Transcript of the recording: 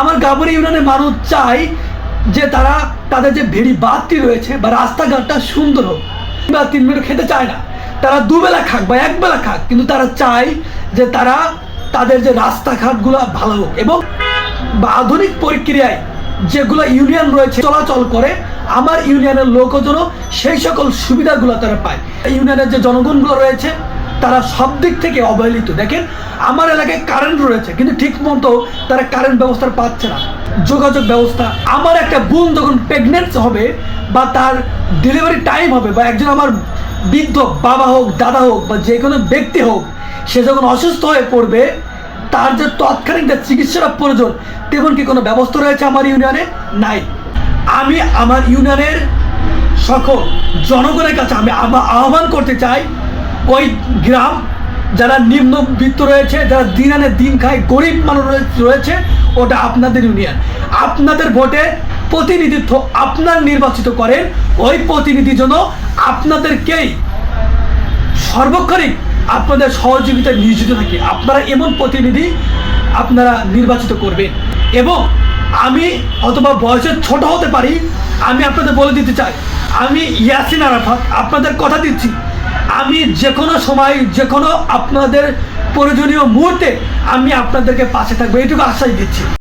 আমার গাবরি ইউনিয়নের মানুষ চাই যে তারা তাদের যে ভেড়ি বাতি রয়েছে বা রাস্তাঘাটটা সুন্দর হোক বা তিন মিনিট খেতে চায় না। তারা দুবেলা খাক বা একবেলা খাক, কিন্তু তারা চায় যে তারা তাদের যে রাস্তাঘাটগুলো ভালো হোক এবং বা আধুনিক প্রক্রিয়ায় যেগুলো ইউনিয়ন রয়েছে, চলাচল করে, আমার ইউনিয়নের যেন সেই সকল সুবিধাগুলো তারা পায়। ইউনিয়নের যে জনগণগুলো রয়েছে তারা সব দিক থেকে অবহেলিত। দেখেন, আমার এলাকায় কারেন্ট রয়েছে, কিন্তু ঠিক মতো তারা কারেন্ট ব্যবস্থা পাচ্ছে না। যোগাযোগ ব্যবস্থা, আমার একটা বোন যখন প্রেগনেন্ট হবে বা তার ডেলিভারি টাইম হবে বা একজন আমার বৃদ্ধ, বাবা হোক, দাদা হোক বা যে কোনো ব্যক্তি হোক, সে যখন অসুস্থ হয়ে পড়বে, তার যে তৎক্ষণিক যে চিকিৎসার প্রয়োজন, তেমন কি কোনো ব্যবস্থা রয়েছে আমার ইউনিয়নে? নাই। আমি আমার ইউনিয়নের সকল জনগণের কাছে আমি, আহ্বান করতে চাই ওই গ্রাম যারা নিম্নবিত্ত রয়েছে, যারা দিন আনে দিন খায়, গরিব মানুষ রয়েছে, ওটা আপনাদের ইউনিয়ন আপনাদের ভোটে প্রতিনিধিত্ব আপনার নির্বাচিত করেন, ওই প্রতিনিধি জন্য আপনাদেরকেই সর্বক্ষণিক আপনাদের সহযোগিতায় নিয়োজিত থাকি। আপনারা এমন প্রতিনিধি আপনারা নির্বাচিত করবেন। এবং আমি অথবা বয়সে ছোট হতে পারি, আমি আপনাদের বলে দিতে চাই। আমি ইয়াসিন আরাফাত, আপনাদের কথা দিচ্ছি। আমি যে কোনো সময় যে কোনো আপনাদের প্রয়োজনীয় মুহূর্তে আমি আপনাদেরকে পাশে থাকব। এইটুকু আশ্বাস দিচ্ছি।